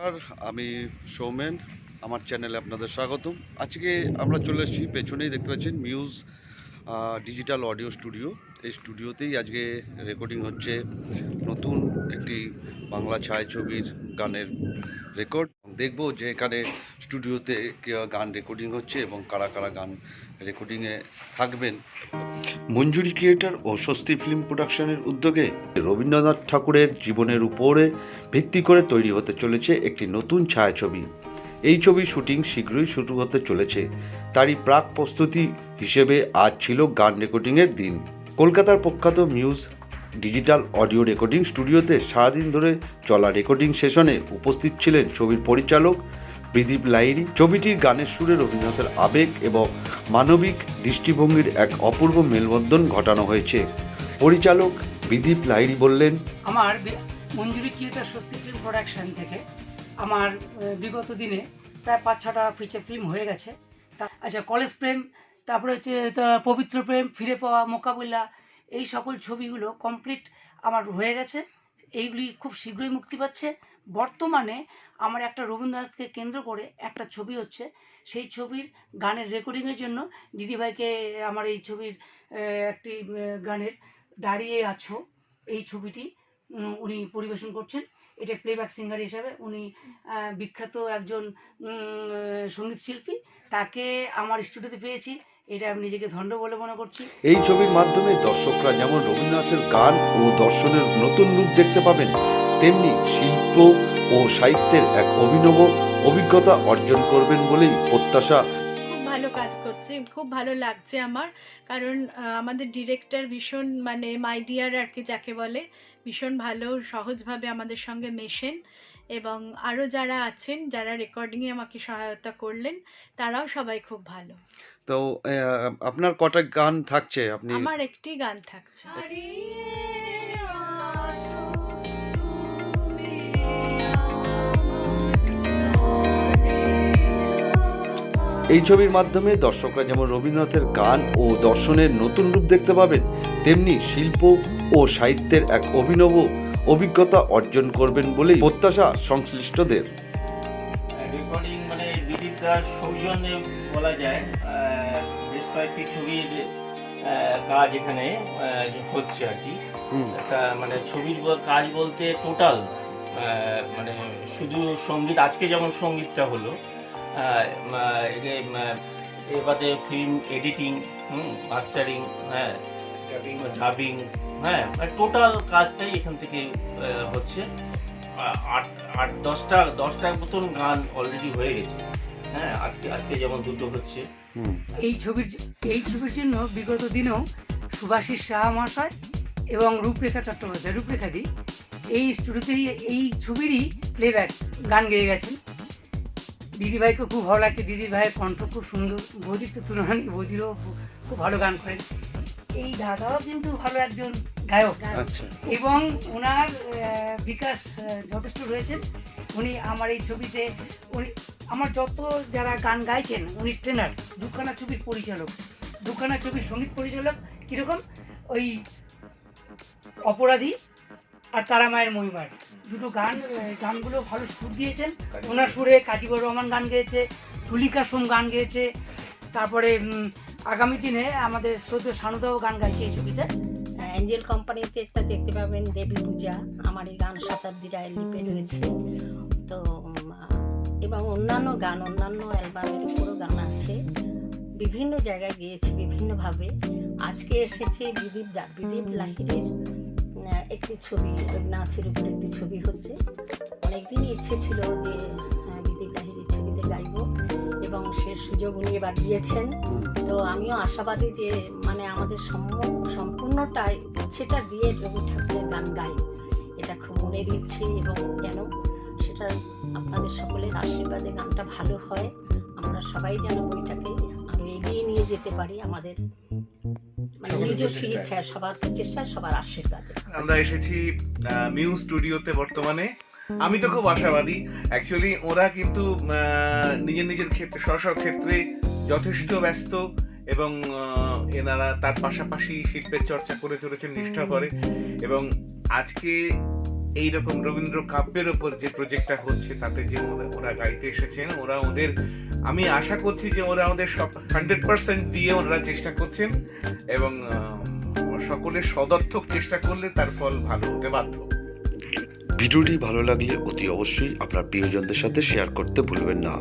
নমস্কার, আমি সৌমেন, আমার চ্যানেলে আপনাদের স্বাগতম। আজকে আমরা চলে এসেছি, পেছনেই দেখতে পাচ্ছেন মিউজ ডিজিটাল অডিও স্টুডিও এই স্টুডিওতেই আজকে রেকর্ডিং হচ্ছে নতুন একটি বাংলা ছায়াছবির গানের রেকর্ড দেখব যে এখানে স্টুডিওতে গান রেকর্ডিং হচ্ছে এবং কারা কারা গান রেকর্ডিংয়ে থাকবেন। মঞ্জুরি ক্রিয়েটার ও স্বস্তি ফিল্ম প্রোডাকশনের উদ্যোগে রবীন্দ্রনাথ ঠাকুরের জীবনের উপরে ভিত্তি করে তৈরি হতে চলেছে একটি নতুন ছায়াছবি। এই ছবির শুটিং শীঘ্রই শুরু হতে চলেছে। তারই প্রাক প্রস্তুতি হিসেবে আজ ছিল গান রেকর্ডিংয়ের দিন। কলকাতার প্রখ্যাত মিউজ ডিজিটাল অডিও রেকর্ডিং স্টুডিওতে সারাদিন ধরে চলা রেকর্ডিং সেশনে উপস্থিত ছিলেন ছবির পরিচালক বিদীপ লাইরি ছবিটির গানের সুরে রবীন্দ্রনাথের আবেগ এবং মানবিক দৃষ্টিভঙ্গির এক অপূর্ব মেলবন্ধন ঘটানো হয়েছে। পরিচালক বিদীপ লাইরি বললেন, আমার Manjuri theatre Swasti film production থেকে আমার বিগত দিনে প্রায় পাঁচ ছটা ফিচার ফিল্ম হয়ে গেছে। আচ্ছা কলেজ প্রেম, তারপরে হচ্ছে পবিত্র প্রেম, ফিরে পাওয়া, মোকাবিলা এই সকল ছবিগুলো কমপ্লিট আমার হয়ে গেছে। এইগুলি খুব শীঘ্রই মুক্তি পাচ্ছে। বর্তমানে আমার একটা রবীন্দ্রনাথকে কেন্দ্র করে একটা ছবি হচ্ছে। সেই ছবির গানের রেকর্ডিংয়ের জন্য দিদিভাইকে আমার এই ছবির একটি গানের দাঁড়িয়ে আছো। এই ছবিটি উনি পরিবেশন করছেন। এটা প্লেব্যাক সিঙ্গার হিসাবে উনি বিখ্যাত একজন সংগীত শিল্পী। তাকে আমার স্টুডিওতে পেয়েছি। এটা আমি নিজেকে ধন্য বলে মনে করছি। এই ছবির মাধ্যমে দর্শকরা যেমন রবীন্দ্রনাথের গান ও দর্শনের নতুন রূপ দেখতে পাবেন তেমনি শিল্প ও সাহিত্যের এক অভিনব অভিজ্ঞতা অর্জন করবেন বলেই প্রত্যাশা। খুব ভালো কাজ করছে খুব ভালো লাগছে আমার কারণ আহ, আমাদের ডিরেক্টর ভীষণ মানে মাই ডিয়ার আর কি যাকে বলে ভীষণ ভালো সহজভাবে আমাদের সঙ্গে মেশেন এবং আরও যারা আছেন যারা রেকর্ডিংয়ে আমাকে সহায়তা করলেন তারাও সবাই খুব ভালো। তো আপনার কটা গান থাকছে? আপনি আমার একটি গান থাকছে। এই ছবির মাধ্যমে দর্শকরা যেমন রবীন্দ্রনাথের গান ও দর্শনের নতুন রূপ দেখতে পাবেন তেমনি শিল্প ও সাহিত্যের এক অভিনব অভিজ্ঞতা অর্জন করবেন বলেই প্রত্যাশা সংশ্লিষ্টদের। রেকর্ডিং মানে বিদিত দাস সৌজন্যে বলা যায় বেশ কয়েকটি ছবির কাজ এখানে হচ্ছে আর কি। একটা মানে ছবির কাজ বলতে টোটাল মানে শুধু সংগীত আজকে যেমন সঙ্গীতটা হলো বাদে ফিল্ম এডিটিং মাস্টারিং হ্যাঁ ডাবিং হ্যাঁ টোটাল কাজটাই এখান থেকে হচ্ছে। আট আট দশটা দশটা মতন গান অলরেডি হয়ে গেছে। হ্যাঁ আজকে আজকে যেমন দুটো হচ্ছে। এই ছবির এই ছবির জন্য বিগত দিনেও সুভাষিস সাহা মহাশয় এবং রূপরেখা চট্টোপাধ্যায় রূপরেখা দি এই স্টুডিওতেই এই ছবিরই প্লেব্যাক গান গেয়ে গেছেন। দিদিভাইকে খুব ভালো লাগছে। দিদিভাইয়ের কণ্ঠ খুব সুন্দর। বৌদির তো তুলনা বৌদিরও খুব ভালো গান করেন। এই দাদাও কিন্তু ভালো একজন গায়ক। আচ্ছা। এবং ওনার বিকাশ যথেষ্ট রয়েছেন। উনি আমার এই ছবিতে উনি আমার যত যারা গান গাইছেন উনি ট্রেনার দুখানা ছবির পরিচালক। দুখানা ছবির সংগীত পরিচালক কীরকম? ওই অপরাধী আর তারা মায়ের মহিমার দুটো গান গানগুলো ভালো সুর দিয়েছেন। ওনার সুরে কাজীবর রহমান গান গেয়েছে তুলিকা সোম গান গেয়েছে তারপরে আগামী দিনে আমাদের শ্রদ্ধেয় সানুদাও গান গাইছে এই ছবিতে। অ্যাঞ্জেল কোম্পানিতে একটা দেখতে পাবেন, দেবী পূজা। আমার এই গান শতাব্দী রায়ের লিপে রয়েছে। তো এবং অন্যান্য গান, অন্যান্য অ্যালবামের উপরও গান আছে। বিভিন্ন জায়গায় গিয়েছি বিভিন্নভাবে। আজকে এসেছে বিদীপ দা বিদীপ লাহিরের একটি ছবি, রবীন্দ্রনাথের উপর একটি ছবি হচ্ছে। অনেকদিনই ইচ্ছে ছিল যে বিদীপ লাহিরের ছবিতে গাইব এবং সে সুযোগ উনি এবার দিয়েছেন। তো আমিও আশাবাদী যে মানে আমাদের সম্পূর্ণটাই ইচ্ছেটা দিয়ে রবি ঠাকুরের গান গাই এটা খুব মনের ইচ্ছে এবং যেন সেটা আপনাদের সকলের আশীর্বাদে গানটা ভালো হয়। আমরা সবাই যেন বইটাকে আরও এগিয়ে নিয়ে যেতে পারি আমাদের মানে সবার প্রচেষ্টা সবার আশীর্বাদে। আমরা এসেছি মিউ স্টুডিওতে বর্তমানে। আমি তো খুব আশাবাদী। অ্যাকচুয়ালি ওরা কিন্তু নিজের নিজের ক্ষেত্রে স্ব ক্ষেত্রে যথেষ্ট ব্যস্ত। এবং এনারা তার পাশাপাশি শিল্পের চর্চা করে চলেছেন নিষ্ঠা করে এবং আজকে এইরকম রবীন্দ্র কাব্যের ওপর যে প্রজেক্টটা হচ্ছে, তাতে যে ওরা- গাইতে এসেছেন, ওরা ওদের, আমি আশা করছি যে ওরা ওদের সব হান্ড্রেড পার্সেন্ট দিয়ে ওনারা চেষ্টা করছেন এবং সকলের সদর্থক চেষ্টা করলে তার ফল ভালো হতে বাধ্য ভিডিওটি ভালো লাগলে অতি অবশ্যই আপনার প্রিয়জনদের সাথে শেয়ার করতে ভুলবেন না।